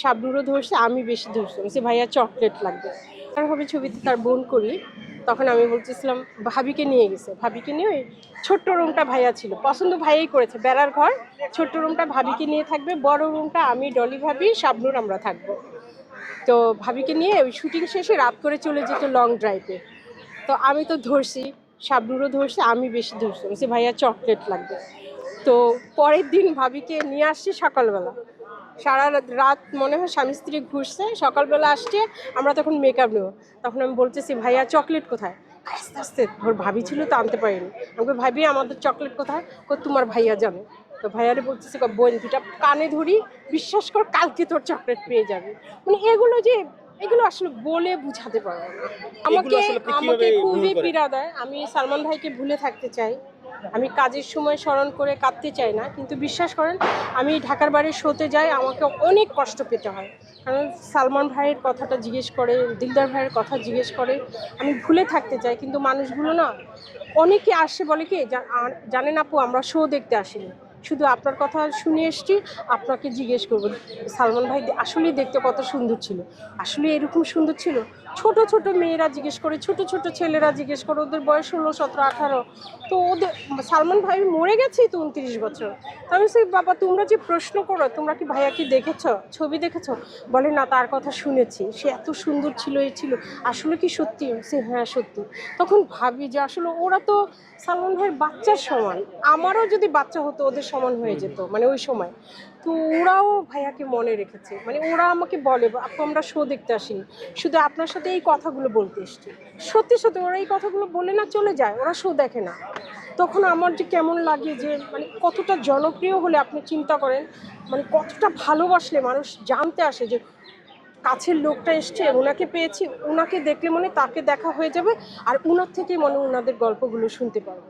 শাবনুরও ধরছে, আমি বেশি ধরছি। সে ভাইয়া, চকলেট লাগবে। আর হবে ছবিতে তার বোন করি। তখন আমি বলতেছিলাম, ভাবিকে নিয়ে গেছে। ভাবিকে নিয়ে ওই ছোট্ট রুমটা ভাইয়া ছিল। পছন্দ ভাইয়াই করেছে, বেড়ার ঘর। ছোট্ট রুমটা ভাবিকে নিয়ে থাকবে, বড় রুমটা আমি, ডলি ভাবি, শাবনুর আমরা থাকব। তো ভাবিকে নিয়ে ওই শুটিং শেষে রাত করে চলে যেত লং ড্রাইভে তো আমি তো ধরছি, শাবনুরও ধরছে, আমি বেশি ধরছি। সে ভাইয়া, চকলেট লাগবে। তো পরের দিন ভাবিকে নিয়ে আসছি সকালবেলা। সারা রাত- মনে হয় স্বামী স্ত্রী ঘুরছে, সকালবেলা আসছে, আমরা তখন মেকআপ নেব। তখন আমি বলতেছি, ভাইয়া চকলেট কোথায়? আস্তে আস্তে, ওর ভাবি ছিল তো আনতে পারিনি। আমাকে ভাবি, আমাদের চকলেট কোথায়? কো, তোমার ভাইয়া জানে। তো ভাইয়ারে বলতেছি বোন দুটা কানে ধরি, বিশ্বাস কর, কালকে তোর চকলেট পেয়ে যাবে। মানে এগুলো যে এগুলো আসলে বলে বুঝাতে পারব না। আমাকে আমাকে খুবই? পীড়া দেয় আমি সালমান ভাইকে ভুলে থাকতে চাই। আমি কাজের সময় স্মরণ করে কাঁদতে চাই না। কিন্তু বিশ্বাস করেন আমি ঢাকার বাড়ির শোতে যাই আমাকে অনেক কষ্ট পেতে হয়। কারণ সালমান ভাইয়ের কথাটা জিজ্ঞেস করে দিলদার ভাইয়ের কথা জিজ্ঞেস করে। আমি ভুলে থাকতে চাই কিন্তু মানুষগুলো না অনেকে আসে বলে কি জানেন আপু আমরা শো দেখতে আসিনি। শুধু আপনার কথা শুনে এসছি, আপনাকে জিজ্ঞেস করব, সালমান ভাই আসলেই দেখতে কত সুন্দর ছিল। আসলে এরকম সুন্দর ছিল? ছোট ছোট মেয়েরা জিজ্ঞেস করে, ছোট ছোট ছেলেরা জিজ্ঞেস করে, ওদের বয়স ষোলো, সতেরো, আঠারো। তো ওদের সালমান ভাই মরে গেছেই তো উনত্রিশ বছর। আমি সেই বাবা, তোমরা যে প্রশ্ন করো, তোমরা কি ভাইয়া কি দেখেছ, ছবি দেখেছ? বলে, না, তার কথা শুনেছি। সে এত সুন্দর ছিল, এ ছিল। আসলে কি সত্যি? সে হ্যাঁ সত্যি। তখন ভাবি যে, আসলে ওরা তো সালমান ভাইয়ের বাচ্চার সমান। আমারও যদি বাচ্চা হতো, ওদের সমান হয়ে যেত মানে ওই সময়। তো ওরাও ভাইয়াকে মনে রেখেছে মানে ওরা আমাকে বলে আপু আমরা শো দেখতে আসিনি। শুধু আপনার সাথে এই কথাগুলো বলতে এসছি। সত্যি সত্যি ওরা এই কথাগুলো বলে না চলে যায় ওরা শো দেখে না। তখন আমার যে কেমন লাগে যে মানে কতটা জনপ্রিয় হলে আপনি চিন্তা করেন মানে কতটা ভালোবাসলে মানুষ জানতে আসে যে কাছের লোকটা এসছে ওনাকে পেয়েছি ওনাকে দেখলে মনে তাকে দেখা হয়ে যাবে আর ওনার থেকে মনে ওনাদের গল্পগুলো শুনতে পারব।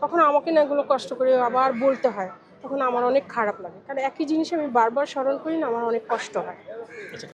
তখন আমাকে না এগুলো কষ্ট করে আবার বলতে হয়। তখন আমার অনেক খারাপ লাগে। কারণ একই জিনিস আমি বারবার স্মরণ করি না, আমার অনেক কষ্ট হয়।